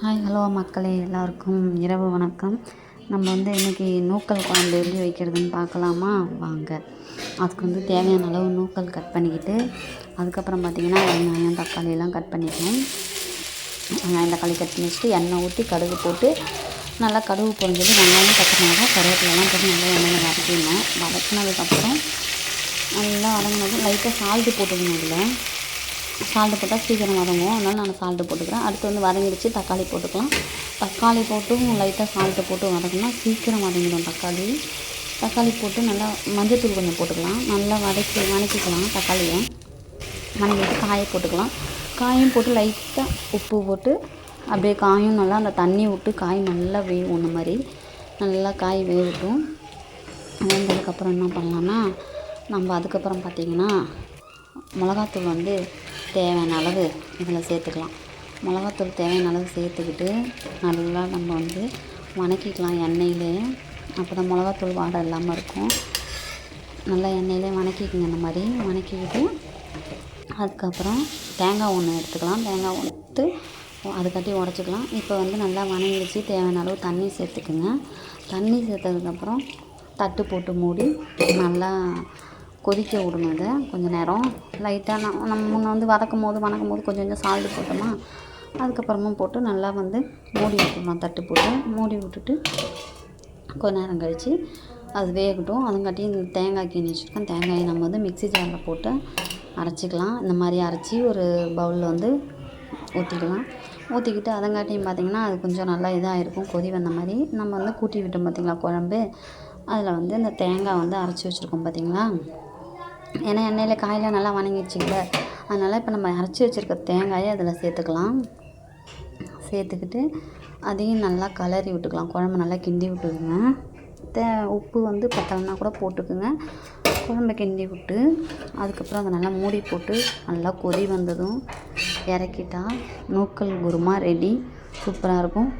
Hi hello மக்களே எல்லாருக்கும் இரவு வணக்கம். நம்ம வந்து இன்றைக்கி நூக்கல் குழம்பு எப்படி வைக்கிறதுன்னு பார்க்கலாமா? வாங்க. அதுக்கு வந்து தேவையான அளவு நூக்கல் கட் பண்ணிக்கிட்டு அதுக்கப்புறம் பார்த்திங்கன்னா வெங்காயம் தக்காளியெல்லாம் கட் பண்ணிக்கணும் வெங்காயம் தக்காளி கட் பண்ணி வச்சுட்டு எண்ணெய் ஊற்றி கடுகு போட்டு நல்லா கடுகு பொறிஞ்சது வெங்காயம் பச்சை மிளகா கருவேப்பிலெல்லாம் போட்டு நல்லா எண்ணெயில் வதக்கிடணும். வதக்கினதுக்கப்புறம் நல்லா வதங்கினது லைட்டாக சால்ட்டு போட்டுக்கணும் இதில் சால்ட்டு போட்டால் சீக்கிரம் வதங்கும் அதனால் நான் சால்ட்டு போட்டுக்கிறேன். அடுத்து வந்து வதங்கிடுச்சு தக்காளி போட்டுக்கலாம். தக்காளி போட்டும் லைட்டாக சால்ட்டு போட்டு வதக்கினா சீக்கிரம் வதங்கிடும் தக்காளி. தக்காளி போட்டு நல்லா மஞ்சத்தூள் கொஞ்சம் போட்டுக்கலாம். நல்லா வதக்கி வதக்கிக்கலாம் தக்காளியை. வதக்கிட்டு காயை போட்டுக்கலாம். காயும் போட்டு லைட்டாக உப்பு போட்டு அப்படியே காயும் நல்லா அந்த தண்ணி விட்டு காய் நல்லா வேகும் இந்த மாதிரி. நல்லா காய் வேகட்டும். வேந்ததுக்கப்புறம் என்ன பண்ணலான்னா நம்ம அதுக்கப்புறம் பார்த்திங்கன்னா மிளகாத்தூள் வந்து தேவையான அளவு இதில் சேர்த்துக்கலாம். மிளகாத்தூள் தேவையான அளவு சேர்த்துக்கிட்டு நல்லா நம்ம வந்து வதக்கிக்கலாம் எண்ணெயிலே. அப்போ தான் மிளகாத்தூள் வாடை இல்லாமல் இருக்கும். நல்லா எண்ணெயிலே வதக்கிக்கங்க இந்த மாதிரி. வதக்கிக்கிட்டு அதுக்கப்புறம் தேங்காய் ஒன்று எடுத்துக்கலாம். தேங்காய் எடுத்து அதுக்காட்டி உடச்சிக்கலாம். இப்போ வந்து நல்லா வணங்கிடுச்சு. தேவையான அளவு தண்ணி சேர்த்துக்குங்க. தண்ணி சேர்த்ததுக்கப்புறம் தட்டு போட்டு மூடி நல்லா கொதிக்க விடணும் இதை கொஞ்சம் நேரம் லைட்டாக நான் நம்ம முன்ன வந்து வதக்கும் போது வதக்கும் போது கொஞ்சம் கொஞ்சம் சால்ட்டு போட்டோமா அதுக்கப்புறமா போட்டு நல்லா வந்து மூடி விட்டுடணும் தட்டு போட்டு. மூடி விட்டுட்டு கொஞ்ச நேரம் கழித்து அது வேகட்டும். அதுங்காட்டி இந்த தேங்காய் கீழே வச்சுருக்கேன். தேங்காயை நம்ம வந்து மிக்ஸி ஜாரில் போட்டு அரைச்சிக்கலாம். இந்த மாதிரி அரைச்சி ஒரு பவுலில் வந்து ஊற்றிக்கலாம் ஊற்றிக்கிட்டு அதங்காட்டியும் பார்த்திங்கன்னா அது கொஞ்சம் நல்லா இதாக இருக்கும் கொதி வந்த மாதிரி நம்ம வந்து கூட்டி விட்டோம் பார்த்திங்களா குழம்பு. அதில் வந்து இந்த தேங்காய் வந்து அரைச்சி வச்சுருக்கோம் பார்த்திங்களா ஏன்னா எண்ணெயில் காயெலாம் நல்லா வணங்கிடுச்சிங்கள. அதனால் இப்போ நம்ம அரைச்சி வச்சுருக்க தேங்காயை அதில் சேர்த்துக்கலாம். சேர்த்துக்கிட்டு அதையும் நல்லா கலரி விட்டுக்கலாம். குழம்பு நல்லா கிண்டி விட்டுக்குங்க தே உப்பு வந்து பத்தலைன்னா கூட போட்டுக்குங்க. குழம்ப கிண்டி விட்டு அதுக்கப்புறம் அதை நல்லா மூடி போட்டு நல்லா கொதி வந்ததும் இறக்கிட்டா நூக்கல் குருமா ரெடி. சூப்பராக இருக்கும்.